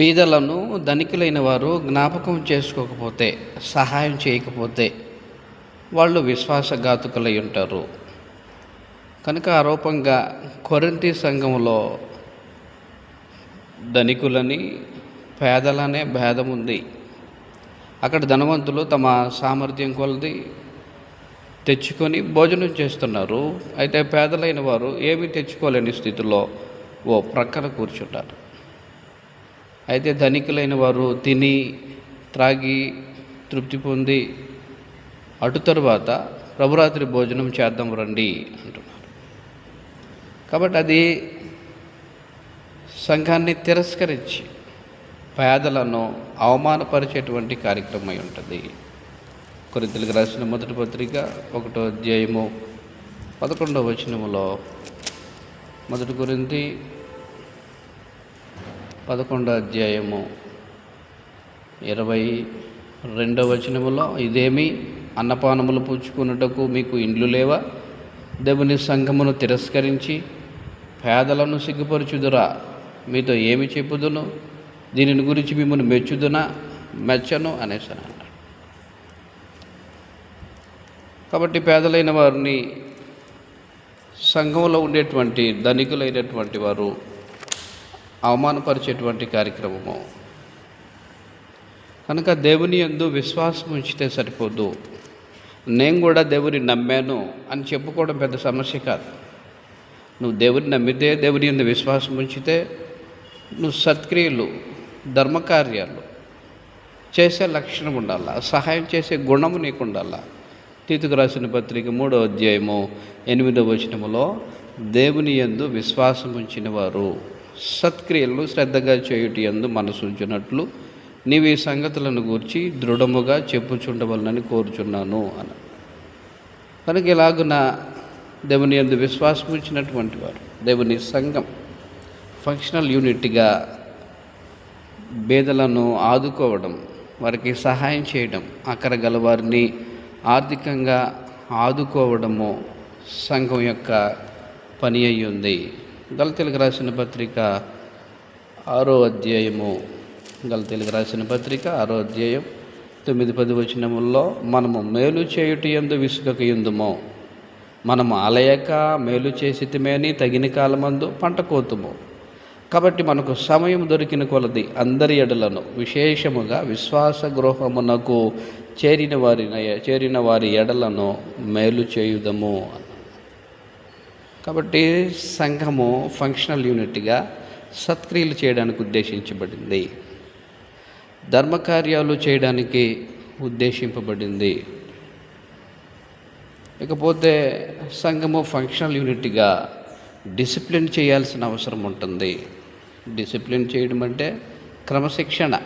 పేదలను ధనికులైన వారు జ్ఞాపకం చేసుకోకపోతే సహాయం చేయకపోతే వాళ్ళు విశ్వాసఘాతుకులై ఉంటారు. కనుక ఆరోపంగా కొరంతి సంఘంలో ధనికులని పేదలనే భేదం ఉంది. అక్కడ ధనవంతులు తమ సామర్థ్యం కొలది తెచ్చుకొని భోజనం చేస్తున్నారు. అయితే పేదలైన వారు ఏమీ తెచ్చుకోలేని స్థితిలో ఓ ప్రక్కన కూర్చుంటారు. అయితే ధనికులైన వారు తిని త్రాగి తృప్తి పొంది అటు తరువాత ప్రభురాత్రి భోజనం చేద్దాం రండి అంటున్నారు. కాబట్టి అది సంఘాన్ని తిరస్కరించి పేదలను అవమానపరిచేటువంటి కార్యక్రమం అయి ఉంటుంది. కొరింతలకు రాసిన మొదటి పత్రిక ఒకటో అధ్యాయము పదకొండవ వచనములో మొదటి గురించి పదకొండో అధ్యాయము ఇరవై రెండవ వచనములో ఇదేమి అన్నపానములు పూచుకున్నటకు మీకు ఇండ్లు లేవా? దేవుని సంఘమును తిరస్కరించి పేదలను సిగ్గుపరచుదురా. మీతో ఏమి చెప్పుదును? దీనిని గురించి మిమ్మల్ని మెచ్చుదునా? మెచ్చను అనేసి అన్నాడు. కాబట్టి పేదలైన వారిని సంఘంలో ఉండేటువంటి ధనికులైనటువంటి వారు అవమానపరిచేటువంటి కార్యక్రమము. కనుక దేవుని యందు విశ్వాసం ఉంచితే సరిపోదు. నేను కూడా దేవుని నమ్మాను అని చెప్పుకోవడం పెద్ద సమస్య కాదు. నువ్వు దేవుని నమ్మితే దేవుని యందు విశ్వాసం ఉంచితే నువ్వు సత్క్రియలు ధర్మకార్యాలు చేసే లక్షణం ఉండాలా? సహాయం చేసే గుణము నీకు ఉండాలా? తీతుకు రాసిన పత్రిక మూడో అధ్యాయము ఎనిమిదవ వచనములో దేవుని యందు విశ్వాసం ఉంచిన వారు సత్క్రియలను శ్రద్ధగా చేయుటి యందు మనసుంచినట్లు నీవు ఈ సంగతులను గూర్చి దృఢముగా చెప్పుచుండవలనని కోరుచున్నాను అని. కనుక ఇలాగున దేవుని యందు విశ్వాసం ఇచ్చినటువంటి వారు దేవుని సంఘం ఫంక్షనల్ యూనిట్గా బేదలను ఆదుకోవడం వారికి సహాయం చేయడం అక్కడ గల వారిని ఆర్థికంగా ఆదుకోవడము సంఘం యొక్క పని అయ్యింది. ఉంది గలతీలకు రాసిన పత్రిక ఆరో అధ్యాయము. గలతీలకు రాసిన పత్రిక ఆరో అధ్యాయం తొమ్మిది పది వచనముల్లో మనము మేలు చేయుటి ఎందు విసుగక ఎందుమో మనము అలయక మేలు చేసితమేని తగిన కాలమందు పంట కోతుము. కాబట్టి మనకు సమయం దొరికిన కొలది అందరి ఎడలను విశేషముగా విశ్వాస గృహమునకు చేరిన వారి చేరిన వారి ఎడలను మేలు చేయుదము. కాబట్టి సంఘము ఫంక్షనల్ యూనిట్గా సత్క్రియలు చేయడానికి ఉద్దేశించబడింది. ధర్మకార్యాలు చేయడానికి ఉద్దేశింపబడింది. ఇకపోతే సంఘము ఫంక్షనల్ యూనిట్గా డిసిప్లిన్ చేయాల్సిన అవసరం ఉంటుంది. డిసిప్లిన్ చేయడం అంటే క్రమశిక్షణ.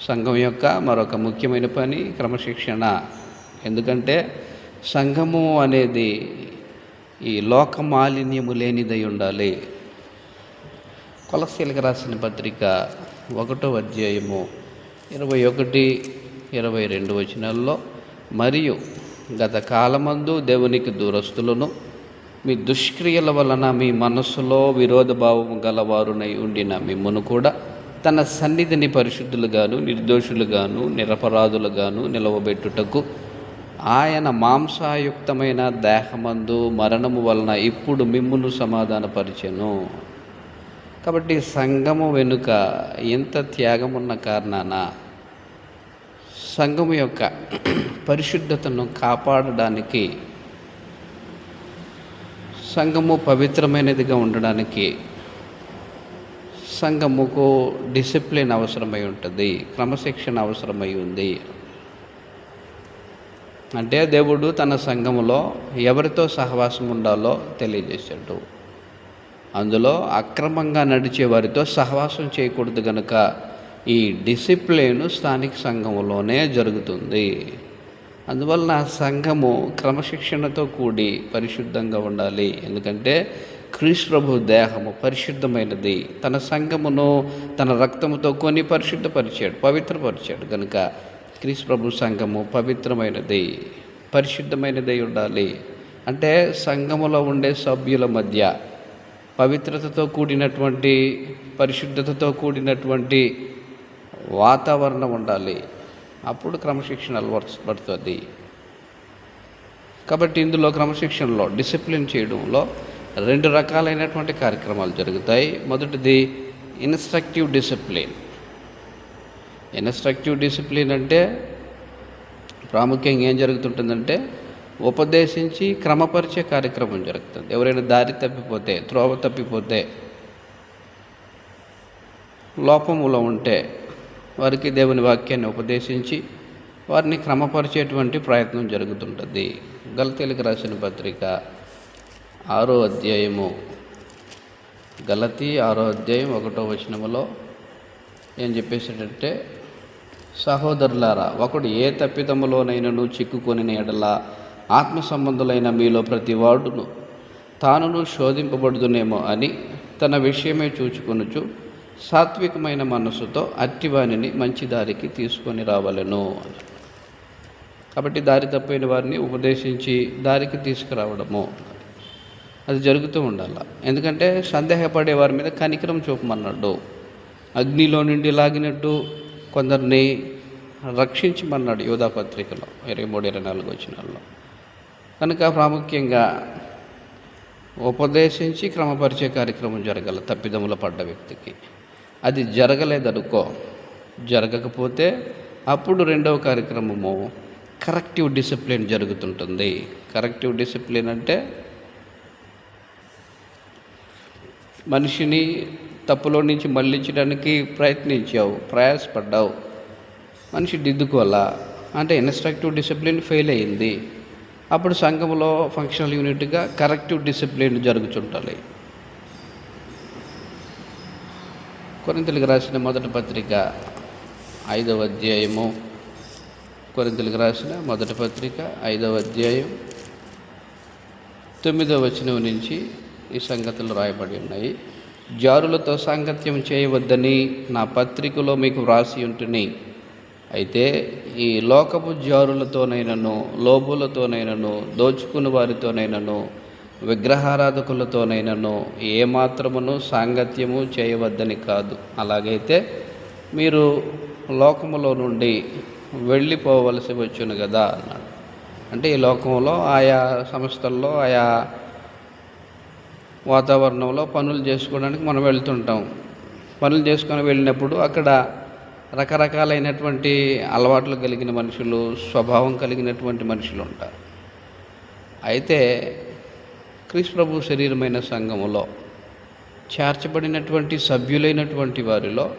సంఘం యొక్క మరొక ముఖ్యమైన పని క్రమశిక్షణ. ఎందుకంటే సంఘము అనేది ఈ లోక మాలిన్యము లేనిదై ఉండాలి. కొలసీలకు రాసిన పత్రిక ఒకటో అధ్యాయము ఇరవై ఒకటి ఇరవై రెండు వచనాల్లో మరియు గత కాలమందు దేవునికి దూరస్తులను మీ దుష్క్రియల వలన మీ మనస్సులో విరోధభావము గలవారునై ఉండిన మిమ్మను కూడా తన సన్నిధిని పరిశుద్ధులుగాను నిర్దోషులుగాను నిరపరాధులుగాను నిలవబెట్టుటకు ఆయన మాంసాయుక్తమైన దేహమందు మరణము వలన ఇప్పుడు మిమ్మును సమాధానపరిచెను. కాబట్టి సంఘము వెనుక ఎంత త్యాగం ఉన్న కారణాన సంఘము యొక్క పరిశుద్ధతను కాపాడడానికి సంఘము పవిత్రమైనదిగా ఉండడానికి సంఘముకు డిసిప్లిన్ అవసరమై ఉంటుంది క్రమశిక్షణ అవసరమై ఉంది. అంటే దేవుడు తన సంఘములో ఎవరితో సహవాసం ఉండాలో తెలియజేశాడు. అందులో అక్రమంగా నడిచే వారితో సహవాసం చేయకూడదు కనుక ఈ డిసిప్లిన్ స్థానిక సంఘములోనే జరుగుతుంది. అందువలన సంఘము క్రమశిక్షణతో కూడి పరిశుద్ధంగా ఉండాలి. ఎందుకంటే క్రీస్తు దేహము పరిశుద్ధమైనది. తన సంఘమును తన రక్తముతో కొని పరిశుద్ధపరిచాడు పవిత్రపరిచాడు. కనుక క్రీస్తు ప్రభు సంఘము పవిత్రమైనది పరిశుద్ధమైనది ఉండాలి. అంటే సంఘములో ఉండే సభ్యుల మధ్య పవిత్రతతో కూడినటువంటి పరిశుద్ధతతో కూడినటువంటి వాతావరణం ఉండాలి. అప్పుడు క్రమశిక్షణ అలవర్చబడుతుంది కాబట్టి ఇందులో క్రమశిక్షణలో డిసిప్లిన్ చేయడంలో రెండు రకాలైనటువంటి కార్యక్రమాలు జరుగుతాయి. మొదటిది ఇన్స్ట్రక్టివ్ డిసిప్లిన్. ఇన్స్ట్రక్టివ్ డిసిప్లిన్ అంటే ప్రాముఖ్యంగా ఏం జరుగుతుంటుందంటే ఉపదేశించి క్రమపరిచే కార్యక్రమం జరుగుతుంది. ఎవరైనా దారి తప్పిపోతే త్రోవ తప్పిపోతే లోపములో ఉంటే వారికి దేవుని వాక్యాన్ని ఉపదేశించి వారిని క్రమపరిచేటువంటి ప్రయత్నం జరుగుతుంటుంది. గలతీలకు రాసిన పత్రిక ఆరో అధ్యాయము. గలతీ ఆరో అధ్యాయం ఒకటో వచనములో ఏం చెప్పేసాడంటే సహోదరులారా ఒకడు ఏ తప్పిదములోనైనను చిక్కుకొని ఎడల ఆత్మ సంబంధులైన మీలో ప్రతి వాడును. తానును శోధింపబడుదునేమో అని తన విషయమే చూచుకొనుచు సాత్వికమైన మనస్సుతో అట్టివాణిని మంచి దారికి తీసుకొని రావలను కాబట్టి దారి తప్పైన వారిని ఉపదేశించి దారికి తీసుకురావడము అది జరుగుతూ ఉండాల. ఎందుకంటే సందేహపడే వారి మీద కనికరం చూపమన్నాడు. అగ్నిలో నుండి లాగినట్టు కొందరిని రక్షించమన్నాడు యోధా పత్రికలో ఇరవై మూడు ఇరవై నాలుగు వచ్చినాల్లో కనుక ప్రాముఖ్యంగా ఉపదేశించి క్రమపరిచే కార్యక్రమం జరగాలి తప్పిదముల పడ్డ వ్యక్తికి. అది జరగలేదనుకో జరగకపోతే అప్పుడు రెండవ కార్యక్రమము కరెక్టివ్ డిసిప్లిన్ జరుగుతుంటుంది. కరెక్టివ్ డిసిప్లిన్ అంటే మనిషిని తప్పులో నుంచి మళ్ళించడానికి ప్రయత్నించావు ప్రయాసపడ్డావు. మనిషి దిద్దుకోవాలా అంటే ఇన్స్ట్రక్టివ్ డిసిప్లిన్ ఫెయిల్ అయింది. అప్పుడు సంఘంలో ఫంక్షనల్ యూనిట్గా కరెక్టివ్ డిసిప్లిన్ జరుగుతుంటాయి కొరింతలకు రాసిన మొదటి పత్రిక ఐదవ అధ్యాయము. కొరింతలకు రాసిన మొదటి పత్రిక ఐదవ అధ్యాయం. తొమ్మిదవ వచనం నుంచి ఈ సంగతులు రాయబడి ఉన్నాయి. జారులతో సాంగత్యం చేయవద్దని నా పత్రికలో మీకు వ్రాసి ఉంటుని. అయితే ఈ లోకపు జారులతోనైనను లోబులతోనైనను దోచుకుని వారితోనైనను విగ్రహారాధకులతోనైనను ఏమాత్రమును సాంగత్యము చేయవద్దని కాదు. అలాగైతే మీరు లోకములో నుండి వెళ్ళిపోవలసి వచ్చును కదా అన్నాడు. అంటే ఈ లోకంలో ఆయా సంస్థల్లో ఆయా వాతావరణంలో పనులు చేసుకోవడానికి మనం వెళ్తుంటాం. పనులు చేసుకొని వెళ్ళినప్పుడు అక్కడ రకరకాలైనటువంటి అలవాట్లు కలిగిన మనుషులు స్వభావం కలిగినటువంటి మనుషులు ఉంటారు. అయితే క్రీస్తు శరీరమైన సంఘములో చేర్చబడినటువంటి సభ్యులైనటువంటి వారిలో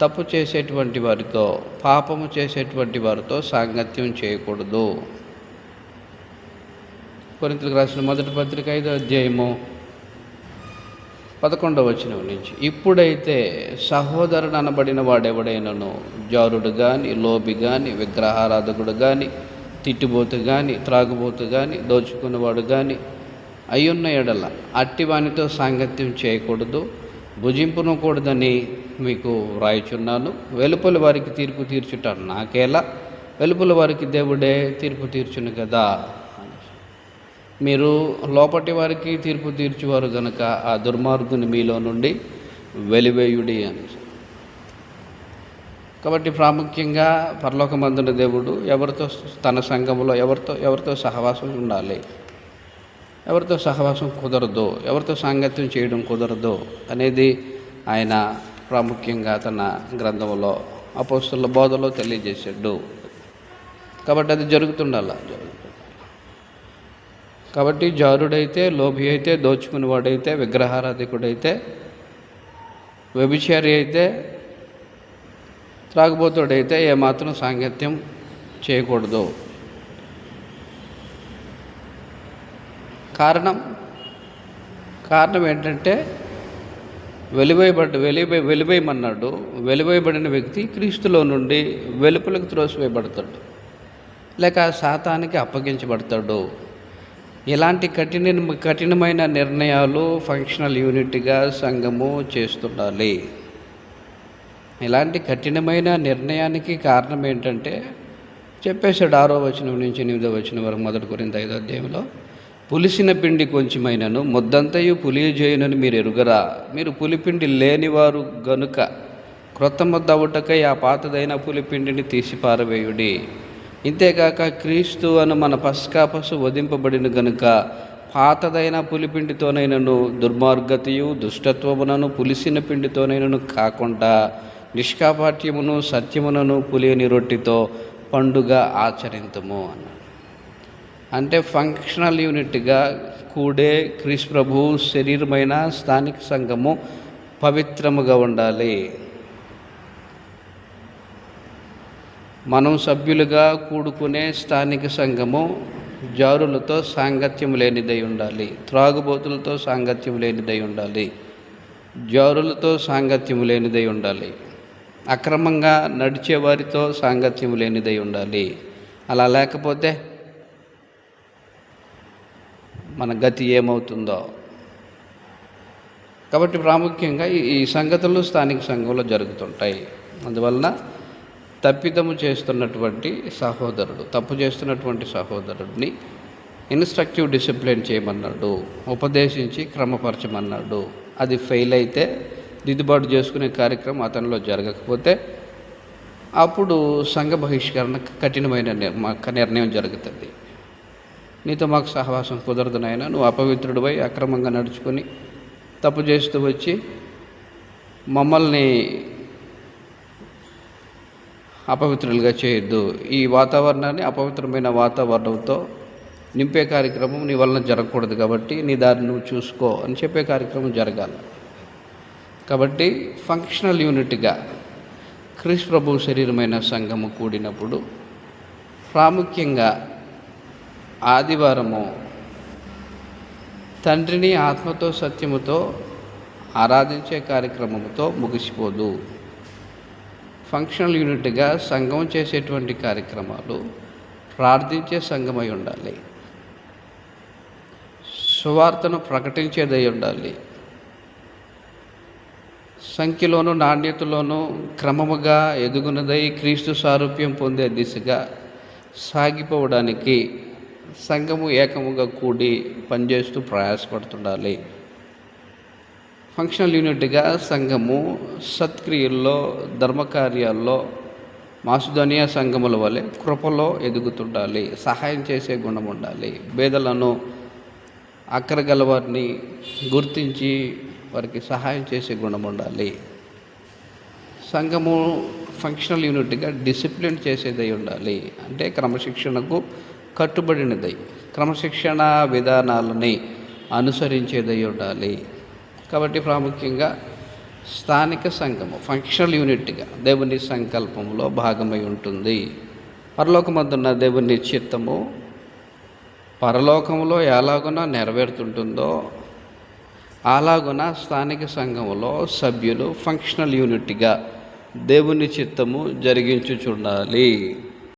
తప్పు చేసేటువంటి వారితో పాపము చేసేటువంటి వారితో సాంగత్యం చేయకూడదు. కొరింతలకు రాసిన మొదటి పత్రిక ఐదో అధ్యాయము పదకొండవ వచనం నుంచి ఇప్పుడైతే సహోదరుడు అనబడిన వాడెవడైనను? జారుడు కానీ లోబి కానీ విగ్రహారాధకుడు కానీ తిట్టిబోతు కానీ త్రాగుబోతు కానీ దోచుకున్నవాడు కానీ అయ్యున్న ఎడల అట్టివానితో సాంగత్యం చేయకూడదు. భుజింపునకూడదని మీకు వ్రాయిచున్నాను. వెలుపల వారికి తీర్పు తీర్చుట నాకేలా? వెలుపల వారికి దేవుడే తీర్పు తీర్చును కదా? మీరు లోపటి వారికి తీర్పు తీర్చువారు గనక ఆ దుర్మార్గుని మీలో నుండి వెలివేయుడి అని. కాబట్టి ప్రాముఖ్యంగా పరలోకమందున దేవుడు ఎవరితో తన సంఘంలో ఎవరితో ఎవరితో సహవాసం ఉండాలి? ఎవరితో సహవాసం కుదరదు? ఎవరితో సాంగత్యం చేయడం కుదరదు? అనేది ఆయన ప్రాముఖ్యంగా తన గ్రంథంలో అపోస్తుల బోధలో తెలియజేశాడు. కాబట్టి అది జరుగుతుండాల? జరుగుతుంది కాబట్టి జారుడైతే లోభి అయితే దోచుకునేవాడైతే విగ్రహారాధికుడైతే వ్యభిచారి అయితే త్రాగుబోతుడైతే ఏమాత్రం సాంగత్యం చేయకూడదు. కారణం కారణం ఏంటంటే వెలివేయబడ్డ వెలివే వెలివేయమన్నాడు. వెలివేయబడిన వ్యక్తి క్రీస్తులో నుండి వెలుపలకు త్రోసివేయబడతాడు. లేక శాతానికి అప్పగించబడతాడు. ఇలాంటి కఠిన కఠినమైన నిర్ణయాలు ఫంక్షనల్ యూనిట్గా సంఘము చేస్తుండాలి. ఇలాంటి కఠినమైన నిర్ణయానికి కారణం ఏంటంటే చెప్పేశాడు ఆరో వచనం నుంచి ఎనిమిదో వచనం వరకు మొదటి కొరింత ఐదో అధ్యాయంలో పులిసిన పిండి కొంచెమైనను ముద్దంతయు పులియజేయునని మీరు ఎరుగరా. మీరు పులిపిండి లేనివారు గనుక క్రొత్త ముద్ద అవుటకై ఆ పాతదైన పులిపిండిని తీసి పారవేయుడి. ఇంతేకాక క్రీస్తు అను మన పస్కా పశు వధింపబడిన గనుక పాతదైన పులిపిండితోనైనను దుర్మార్గతయు దుష్టత్వమునను పులిసిన పిండితోనైనను కాకుండా నిష్కాపాట్యమును సత్యమునను పులియని రొట్టితో పండుగ ఆచరింతము అన్నాడు. అంటే ఫంక్షనల్ యూనిట్గా కూడే క్రీస్ ప్రభు శరీరమైన స్థానిక సంఘము పవిత్రముగా ఉండాలి. మనం సభ్యులుగా కూడుకునే స్థానిక సంఘము జారులతో సాంగత్యం లేనిదై ఉండాలి త్రాగుబోతులతో సాంగత్యం లేనిదై ఉండాలి జారులతో సాంగత్యం లేనిదై ఉండాలి అక్రమంగా నడిచే వారితో సాంగత్యం లేనిదై ఉండాలి. అలా లేకపోతే మన గతి ఏమవుతుందో? కాబట్టి ప్రాముఖ్యంగా ఈ- ఈ సంగతులు స్థానిక సంఘంలో జరుగుతుంటాయి. అందువలన తప్పిదము చేస్తున్నటువంటి సహోదరుడు తప్పు చేస్తున్నటువంటి సహోదరుడిని ఇన్స్ట్రక్టివ్ డిసిప్లిన్ చేయమన్నాడు ఉపదేశించి క్రమపరచమన్నాడు. అది ఫెయిల్ అయితే దిద్దుబాటు చేసుకునే కార్యక్రమం అతనిలో జరగకపోతే అప్పుడు సంఘ బహిష్కరణ కఠినమైన నిర్ణయం జరుగుతుంది. నీతో మాకు సహవాసం కుదరదు నాయన నువ్వు అపవిత్రుడిపై అక్రమంగా నడుచుకొని తప్పు చేస్తూ వచ్చి మమ్మల్ని అపవిత్రులుగా చేయొద్దు. ఈ వాతావరణాన్ని అపవిత్రమైన వాతావరణంతో నింపే కార్యక్రమం నీ వలన జరగకూడదు కాబట్టి నీ దారి నువ్వు చూసుకో అని చెప్పే కార్యక్రమం జరగాలి. కాబట్టి ఫంక్షనల్ యూనిట్గా క్రీస్ ప్రభు శరీరమైన సంఘము కూడినప్పుడు ప్రాముఖ్యంగా ఆదివారము తండ్రిని ఆత్మతో సత్యముతో ఆరాధించే కార్యక్రమంతో ముగిసిపోదు. ఫంక్షనల్ యూనిట్గా సంఘం చేసేటువంటి కార్యక్రమాలు ప్రార్థించే సంఘమై ఉండాలి. సువార్తను ప్రకటించేదై ఉండాలి. సంఖ్యలోను నాణ్యతలోను క్రమముగా ఎదుగునదై క్రీస్తు సారూప్యం పొందే దిశగా సాగిపోవడానికి సంఘము ఏకముగా కూడి పనిచేస్తూ ప్రయాసపడుతుండాలి. ఫంక్షనల్ యూనిట్గా సంఘము సత్క్రియల్లో ధర్మకార్యాల్లో మాసుధనియా సంఘముల వలె కృపలో ఎదుగుతుండాలి సహాయం చేసే గుణం ఉండాలి. బేదలను అక్కరగల వారిని గుర్తించి వారికి సహాయం చేసే గుణం ఉండాలి. సంఘము ఫంక్షనల్ యూనిట్గా డిసిప్లిన్ చేసేదై ఉండాలి. అంటే క్రమశిక్షణకు కట్టుబడినదై క్రమశిక్షణ విధానాలని అనుసరించేదై ఉండాలి. కాబట్టి ప్రాముఖ్యంగా స్థానిక సంఘము ఫంక్షనల్ యూనిట్గా దేవుని సంకల్పంలో భాగమై ఉంటుంది. పరలోకమందున్న దేవుని చిత్తము పరలోకంలో ఎలాగున నెరవేరుతుంటుందో అలాగున స్థానిక సంఘములో సభ్యులు ఫంక్షనల్ యూనిట్గా దేవుని చిత్తము జరిగించుచుండాలి.